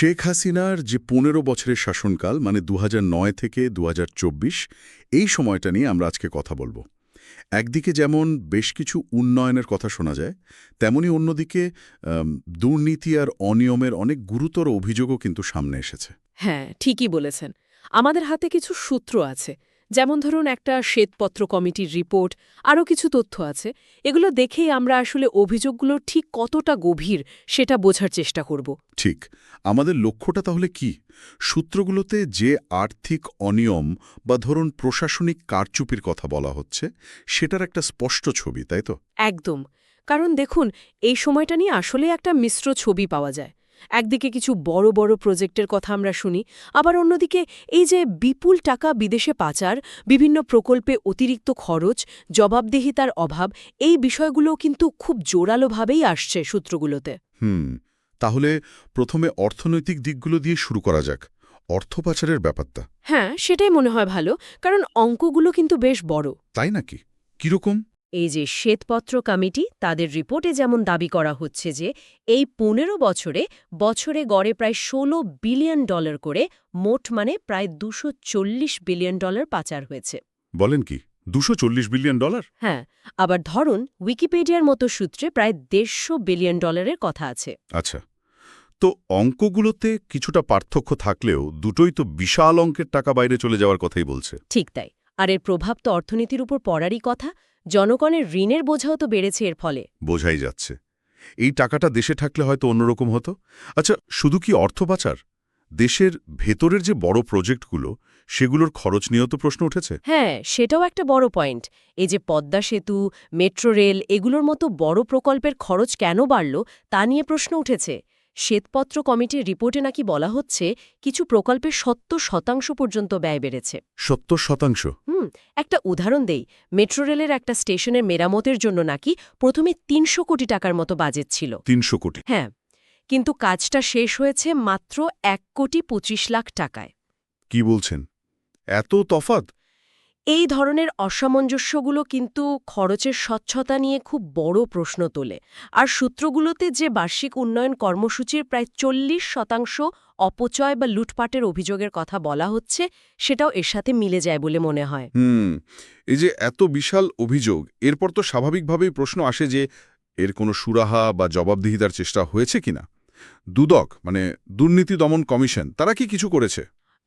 শেখ হাসিনার যে পনেরো বছরের শাসনকাল মানে দু হাজার নয় থেকে দু হাজার চব্বিশ, এই সময়টা নিয়ে আমরা আজকে কথা বলব। একদিকে যেমন বেশ কিছু উন্নয়নের কথা শোনা যায়, তেমনি অন্যদিকে দুর্নীতি আর অনিয়মের অনেক গুরুতর অভিযোগও কিন্তু সামনে এসেছে। হ্যাঁ ঠিকই বলেছেন। আমাদের হাতে কিছু সূত্র আছে। যেমন ধরুন একটা শ্বেতপত্র কমিটির রিপোর্ট আরও কিছু তথ্য আছে। এগুলো দেখেই আমরা আসলে অভিযোগগুলো ঠিক কতটা গভীর সেটা বোঝার চেষ্টা করব। ঠিক। আমাদের লক্ষ্যটা তাহলে কি? সূত্রগুলোতে যে আর্থিক অনিয়ম বা ধরুন প্রশাসনিক কারচুপির কথা বলা হচ্ছে সেটার একটা স্পষ্ট ছবি তাই তো? একদম। কারণ দেখুন এই সময়টা নিয়ে আসলে একটা মিশ্র ছবি পাওয়া যায়। একদিকে কিছু বড় বড় প্রজেক্টের কথা আমরা শুনি আবার অন্যদিকে এই যে বিপুল টাকা বিদেশে পাচার বিভিন্ন প্রকল্পে অতিরিক্ত খরচ জবাবদিহিতার অভাব এই বিষয়গুলো কিন্তু খুব জোরালোভাবেই আসছে সূত্রগুলোতে। হুম তাহলে প্রথমে অর্থনৈতিক দিকগুলো দিয়ে শুরু করা যাক অর্থ পাচারের ব্যাপারটা। হ্যাঁ সেটাই মনে হয় ভালো কারণ অঙ্কগুলো কিন্তু বেশ বড়। তাই নাকি? কীরকম এই যে শ্বেতপত্র কমিটি তাদের রিপোর্টে যেমন দাবি করা হচ্ছে যে এই পনেরো বছরে বছরে গড়ে প্রায় ১৬ বিলিয়ন ডলার করে মোট মানে প্রায় দুশো বিলিয়ন ডলার পাচার হয়েছে। বলেন কি দুশো বিলিয়ন ডলার? হ্যাঁ আবার ধরুন উইকিপিডিয়ার মতো সূত্রে প্রায় দেড়শো বিলিয়ন ডলারের কথা আছে। আচ্ছা তো অঙ্কগুলোতে কিছুটা পার্থক্য থাকলেও দুটোই তো বিশাল অঙ্কের টাকা বাইরে চলে যাওয়ার কথাই বলছে। ঠিক তাই। আর এর প্রভাব তো অর্থনীতির উপর পড়ারই কথা জনগণের ঋণের বোঝাও তো বেড়েছে এর ফলে। বোঝাই যাচ্ছে। এই টাকাটা দেশে থাকলে হয়তো অন্যরকম হতো? আচ্ছা শুধু কি অর্থ পাচার? দেশের ভেতরের যে বড় প্রজেক্টগুলো সেগুলোর খরচ নিয়েও তো প্রশ্ন উঠেছে। হ্যাঁ সেটাও একটা বড় পয়েন্ট। এই যে পদ্মা সেতু মেট্রো রেল এগুলোর মতো বড় প্রকল্পের খরচ কেন বাড়ল তা নিয়ে প্রশ্ন উঠেছে। শ্বেতপত্র কমিটির রিপোর্টে নাকি বলা হচ্ছে কিছু প্রকল্পের সত্তর শতাংশ পর্যন্ত ব্যয় বেড়েছে। সত্তর শতাংশ? হুম একটা উদাহরণ দেই। মেট্রো রেলের একটা স্টেশনের মেরামতের জন্য নাকি প্রথমে তিনশো কোটি টাকার মতো বাজেট ছিল। তিনশো কোটি? হ্যাঁ কিন্তু কাজটা শেষ হয়েছে মাত্র এক কোটি পঁচিশ লাখ টাকায়। কি বলছেন? এত তফাত এই ধরনের অসামঞ্জস্যগুলো কিন্তু খরচের স্বচ্ছতা নিয়ে খুব বড় প্রশ্ন তোলে। আর সূত্রগুলোতে যে বার্ষিক উন্নয়ন কর্মসূচির প্রায় চল্লিশ শতাংশ অপচয় বা লুটপাটের অভিযোগের কথা বলা হচ্ছে, সেটাও এর সাথে মিলে যায় বলে মনে হয়। হুম, এই যে এত বিশাল অভিযোগ, এরপর তো স্বাভাবিকভাবেই প্রশ্ন আসে যে এর কোনো সুরাহা বা জবাবদিহিতার চেষ্টা হয়েছে কিনা? দুদক মানে দুর্নীতি দমন কমিশন, তারা কি কিছু করেছে?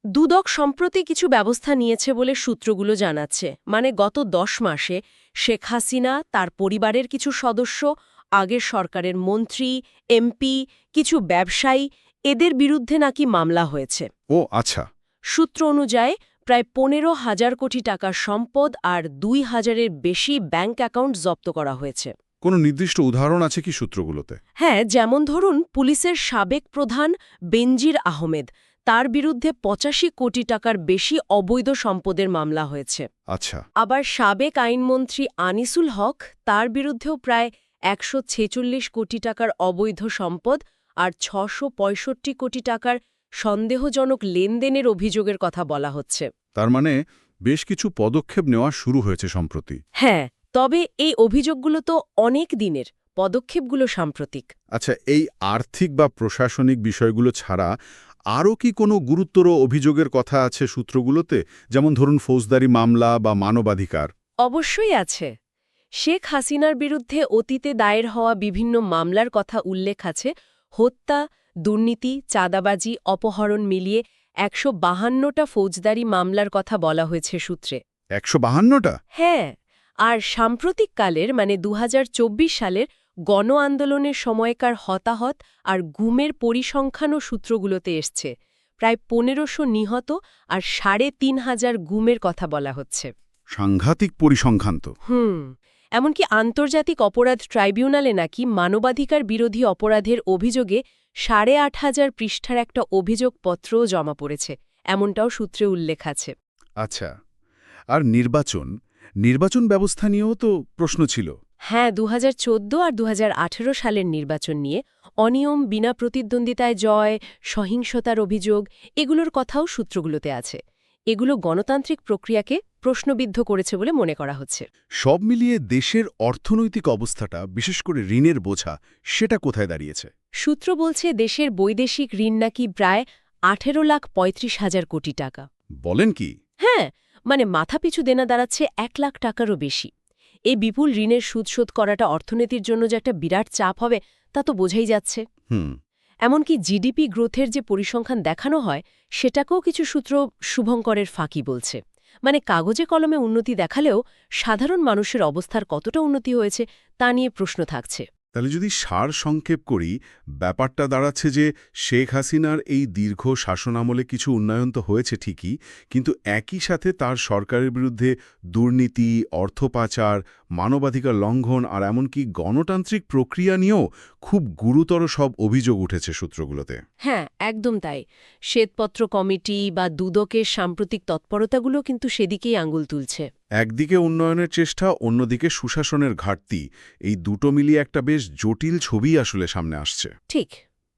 দুদক সম্প্রতি কিছু ব্যবস্থা নিয়েছে বলে সূত্রগুলো জানাচ্ছে। মানে গত দশ মাসে শেখ হাসিনা তার পরিবারের কিছু সদস্য আগের সরকারের মন্ত্রী এমপি কিছু ব্যবসায়ী এদের বিরুদ্ধে নাকি মামলা হয়েছে। ও আচ্ছা। সূত্র অনুযায়ী প্রায় পনেরো হাজার কোটি টাকার সম্পদ আর দুই হাজারের বেশি ব্যাংক অ্যাকাউন্ট জব্দ করা হয়েছে। কোনো নির্দিষ্ট উদাহরণ আছে কি সূত্রগুলোতে? হ্যাঁ যেমন ধরুন পুলিশের সাবেক প্রধান বেনজির আহমেদ তার বিরুদ্ধে পঁচাশি কোটি টাকার বেশি অবৈধ সম্পদের মামলা হয়েছে। আচ্ছা। আবার সাবেক আইনমন্ত্রী আনিসুল হক তার বিরুদ্ধেও প্রায় একশো ছেচল্লিশ কোটি টাকার অবৈধ সম্পদ আর ছশো কোটি টাকার সন্দেহজনক লেনদেনের অভিযোগের কথা বলা হচ্ছে। তার মানে বেশ কিছু পদক্ষেপ নেওয়া শুরু হয়েছে সম্প্রতি। হ্যাঁ তবে এই অভিযোগগুলো তো অনেক দিনের পদক্ষেপগুলো সাম্প্রতিক। আচ্ছা এই আর্থিক বা প্রশাসনিক বিষয়গুলো ছাড়া আরও কি কোনো গুরুতর অভিযোগের কথা আছে সূত্রগুলোতে? যেমন ধরুন ফৌজদারি মামলা বা মানবাধিকার। অবশ্যই আছে। শেখ হাসিনার বিরুদ্ধে অতীতে দায়ের হওয়া বিভিন্ন মামলার কথা উল্লেখ আছে। হত্যা দুর্নীতি চাঁদাবাজি অপহরণ মিলিয়ে একশো বাহান্নটা ফৌজদারি মামলার কথা বলা হয়েছে সূত্রে। একশো বাহান্নটা? হ্যাঁ আর সাম্প্রতিককালের মানে দু হাজার চব্বিশ সালের গণ আন্দোলনের সময়কার হতাহত আর গুমের পরিসংখ্যানও সূত্রগুলোতে এসছে। প্রায় পনেরোশো নিহত আর সাড়ে তিন হাজার গুমের কথা বলা হচ্ছে। সাংঘাতিক পরিসংখ্যান তো। হুম এমনকি আন্তর্জাতিক অপরাধ ট্রাইব্যুনালে নাকি মানবাধিকার বিরোধী অপরাধের অভিযোগে সাড়ে আট হাজার পৃষ্ঠার একটা অভিযোগপত্রও জমা পড়েছে এমনটাও সূত্রে উল্লেখ আছে। আচ্ছা আর নির্বাচন? নির্বাচন ব্যবস্থা নিয়েও তো প্রশ্ন ছিল। হ্যাঁ দু হাজার চৌদ্দ আর দু হাজার আঠেরো সালের নির্বাচন নিয়ে অনিয়ম বিনা প্রতিদ্বন্দ্বিতায় জয় সহিংসতার অভিযোগ এগুলোর কথাও সূত্রগুলোতে আছে। এগুলো গণতান্ত্রিক প্রক্রিয়াকে প্রশ্নবিদ্ধ করেছে বলে মনে করা হচ্ছে। সব মিলিয়ে দেশের অর্থনৈতিক অবস্থাটা বিশেষ করে ঋণের বোঝা সেটা কোথায় দাঁড়িয়েছে? সূত্র বলছে দেশের বৈদেশিক ঋণ নাকি প্রায় আঠেরো লাখ পঁয়ত্রিশ হাজার কোটি টাকা। বলেন কি? হ্যাঁ মানে মাথাপিছু দেনা দাঁড়াচ্ছে এক লাখ টাকারও বেশি। এই বিপুল ঋণের সুদ শোধ করাটা অর্থনীতির জন্য যে একটা বিরাট চাপ হবে তা তো বোঝাই যাচ্ছে। হুম। এমনকি জিডিপি গ্রোথের যে পরিসংখ্যান দেখানো হয় সেটাকেও কিছু সূত্র শুভঙ্করের ফাঁকি বলছে। মানে কাগজে কলমে উন্নতি দেখালেও সাধারণ মানুষের অবস্থার কতটা উন্নতি হয়েছে তা নিয়ে প্রশ্ন থাকছে। তাহলে যদি সার সংক্ষেপ করি, ব্যাপারটা দাঁড়াচ্ছে যে শেখ হাসিনার এই দীর্ঘ শাসনামলে কিছু উন্নয়ন তো হয়েছে ঠিকই, কিন্তু একই সাথে তার সরকারের বিরুদ্ধে দুর্নীতি, অর্থ পাচার, মানবাধিকার লঙ্ঘন আর এমনকি গণতান্ত্রিক প্রক্রিয়া নিয়েও খুব গুরুতর সব অভিযোগ উঠেছে সূত্রগুলোতে। হ্যাঁ একদম তাই। শ্বেতপত্র কমিটি বা দুদকের সাম্প্রতিক তৎপরতাগুলো কিন্তু সেদিকেই আঙুল তুলছে। একদিকে উন্নয়নের চেষ্টা, অন্যদিকে সুশাসনের ঘাটতি। এই দুটো মিলিয়ে একটা বেশ জটিল ছবি আসলে সামনে আসছে। ঠিক।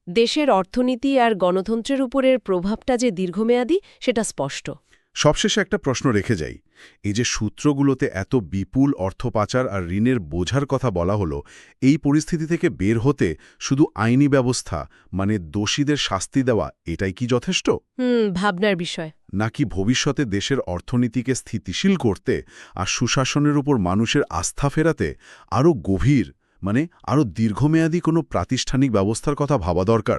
দেশের অর্থনীতি আর গণতন্ত্রের উপরের প্রভাবটা যে দীর্ঘমেয়াদী, সেটা স্পষ্ট। সবশেষে একটা প্রশ্ন রেখে যাই। এই যে সূত্রগুলোতে এত বিপুল অর্থ পাচার আর ঋণের বোঝার কথা বলা হলো এই পরিস্থিতি থেকে বের হতে শুধু আইনি ব্যবস্থা মানে দোষীদের শাস্তি দেওয়া এটাই কি যথেষ্ট? হুম ভাবনার বিষয়। নাকি ভবিষ্যতে দেশের অর্থনীতিকে স্থিতিশীল করতে আর সুশাসনের উপর মানুষের আস্থা ফেরাতে আরও গভীর মানে আরও দীর্ঘমেয়াদী কোনো প্রাতিষ্ঠানিক ব্যবস্থার কথা ভাবা দরকার?